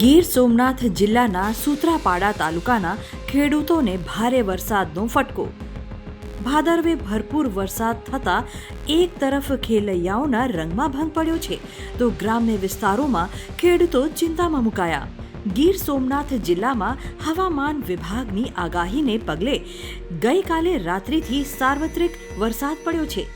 ગીર સોમનાથ જિલ્લાના સૂત્રાપાડા તાલુકાના ખેડૂતોને ભારે વરસાદનો ફટકો. ભાદરવે ભરપૂર વરસાદ થતાં એક તરફ ખેલૈયાઓના રંગમાં ભંગ પડ્યો છે તો ગ્રામ્ય વિસ્તારોમાં ખેડૂતો ચિંતામાં મુકાયા. ગીર સોમનાથ જિલ્લામાં હવામાન વિભાગની આગાહીને પગલે ગઈકાલે રાત્રિથી સાર્વત્રિક વરસાદ પડ્યો છે.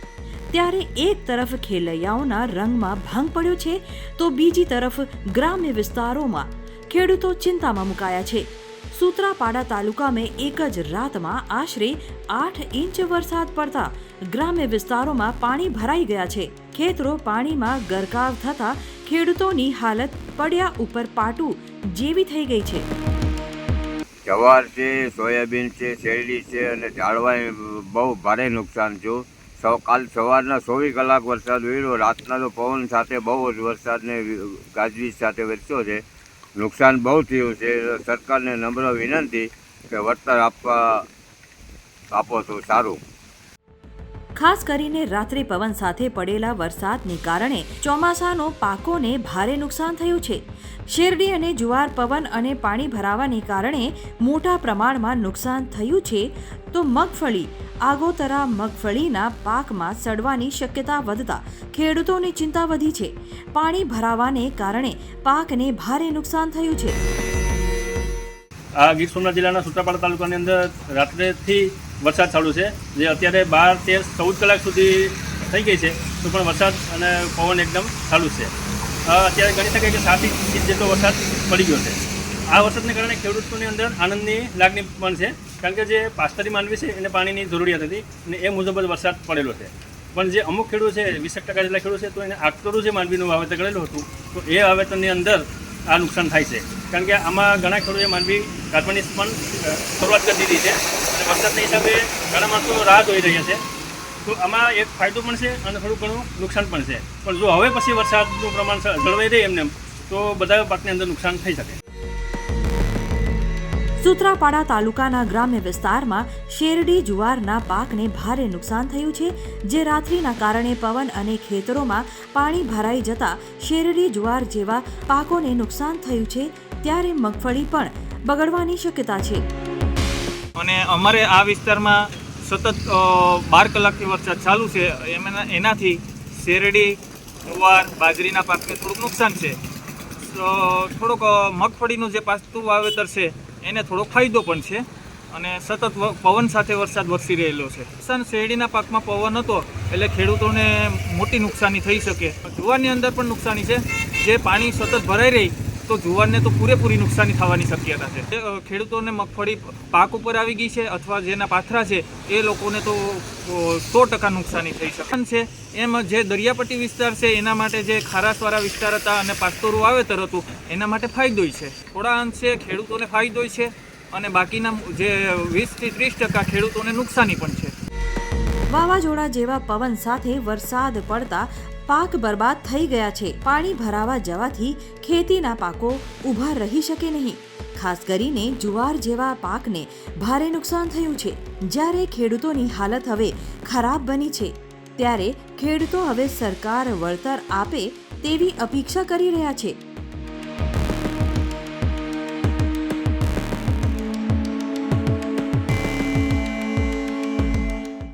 ત્યારે એક તરફ ખેલૈયાઓના રંગમાં ભંગ પડ્યો છે તો બીજી તરફ ગ્રામ્ય વિસ્તારોમાં ખેડૂતો ચિંતામાં મુકાયા છે. સૂત્રાપાડા તાલુકામાં એક જ રાતમાં આશરે આઠ ઇંચ વરસાદ પડતા ગ્રામ્ય વિસ્તારોમાં પાણી ભરાઈ ગયા છે. ખેતરો પાણીમાં ગરકાવ થતા ખેડૂતોની હાલત પડ્યા ઉપર પાટું જેવી થઈ ગઈ છે. જવાર છે, સોયાબીન છે, શેરડી છે અને ઝાડવાએ બહુ ભારે નુકસાન થયું કાલ સવારના ચોવીસ કલાક વરસાદ પડ્યો રાતના તો પવન સાથે બહુ જ વરસાદને ગાજવીજ સાથે વરસ્યો છે. નુકસાન બહુ થયું છે. સરકારને નમ્ર વિનંતી કે વળતર આપવા આપો તો સારું. ખાસ કરીને રાત્રે પવન સાથે પડેલા વરસાદને કારણે ચોમાસાનો પાકોને ભારે નુકસાન થયું છે. શેરડી અને જુવાર પવન અને પાણી ભરાવાને કારણે મોટા પ્રમાણમાં નુકસાન થયું છે. તો મગફળી, આગોતરા મગફળીના પાકમાં સડવાની શક્યતા વધતા ખેડૂતોની ચિંતા વધી છે. પાણી ભરાવાને કારણે પાકને ભારે નુકસાન થયું છે. આ ગીર સોમનાથ જિલ્લાના સુત્રાપાડા તાલુકાની અંદર રાત્રેથી વરસાદ ચાલુ છે. જે અત્યારે બાર, તેર, ચૌદ કલાક સુધી થઈ ગઈ છે, તો પણ વરસાદ અને પવન એકદમ ચાલુ છે. અત્યારે ગણી શકાય કે સાત ઇંચ જેટલો વરસાદ પડી ગયો છે. આ વરસાદને કારણે ખેડૂતોની અંદર આનંદની લાગણી પણ છે, કારણ કે જે પાસ્તરી માનવી છે, એને પાણીની જરૂરિયાત હતી અને એ મુજબ જ વરસાદ પડેલો છે. પણ જે અમુક ખેડૂત છે વીસ ટકા જેટલા ખેડૂત છે, તો એને આકતરું જે માંડવીનું વાવેતર કરેલું હતું, તો એ વાવેતરની અંદર આ નુકસાન થાય છે. કારણ કે આમાં ઘણા ખેડૂતોએ માનવી કાઢવાની પણ શરૂઆત કરી દીધી છે. અને વરસાદના હિસાબે ઘણા માણસો રાહ જોઈ રહ્યા છે. તો આમાં એક ફાયદો પણ છે અને થોડું ઘણું નુકસાન પણ છે. પણ જો હવે પછી વરસાદનું પ્રમાણ જળવાઈ રહે એમને, તો બધા પાકની અંદર નુકસાન થઈ શકે. સુત્રાપાડા તાલુકાના ગ્રામ્ય વિસ્તારમાં શેરડી જુવારના પાકને ભારે નુકસાન થયું છે, જે રાત્રિના કારણે પવન અને ખેતરોમાં પાણી ભરાઈ જતા શેરડી જુવાર જેવા પાકોને નુકસાન થયું છે ત્યારે મગફળી પણ બગડવાની શક્યતા છે. અને અમારે આ વિસ્તારમાં સતત બાર કલાકથી વરસાદ ચાલુ છે. એનાથી શેરડી જુવાર બાજરીના પાકને થોડુંક નુકસાન છે. તો થોડોક મગફળીનું જે પાસ્તું વાવેતર છે, એને થોડોક ફાયદો પણ છે. અને સતત પવન સાથે વરસાદ વરસી રહેલો છે. નુકસાન શેરડીના પાકમાં પવન હતો, એટલે ખેડૂતોને મોટી નુકસાની થઈ શકે. જુવારની અંદર પણ નુકસાની છે. જે પાણી સતત ભરાઈ રહી તો જુવારને તો પૂરેપૂરી નુકસાની થવાની શક્યતા છે. ખેડૂતોને મગફળી પાક ઉપર આવી ગઈ છે અથવા જેના પાથરા છે, એ લોકોને તો સો ટકા નુકસાની થઈ શકે. છે, એમ જે દરિયાપટ્ટી વિસ્તાર છે, એના માટે જે ખારાસવાળા વિસ્તાર હતા અને પાસ્તોરું વાવેતર હતું, એના માટે ફાયદોય છે. થોડા અંશે ખેડૂતોને ફાયદોય છે અને બાકીના જે વીસથી ત્રીસ ટકા ખેડૂતોને નુકસાની પણ છે. વાવાઝોડા જેવા પવન સાથે વરસાદ પડતા પાક બરબાદ થઈ ગયા છે. પાણી ભરાવા જવાથી ખેતીના પાકો ઊભા રહી શકે નહીં. ખાસ કરીને જુવાર જેવા પાકને ભારે નુકસાન થયું છે. જ્યારે ખેડૂતોની હાલત હવે ખરાબ બની છે, ત્યારે ખેડૂતો હવે સરકાર વળતર આપે તેવી અપેક્ષા કરી રહ્યા છે.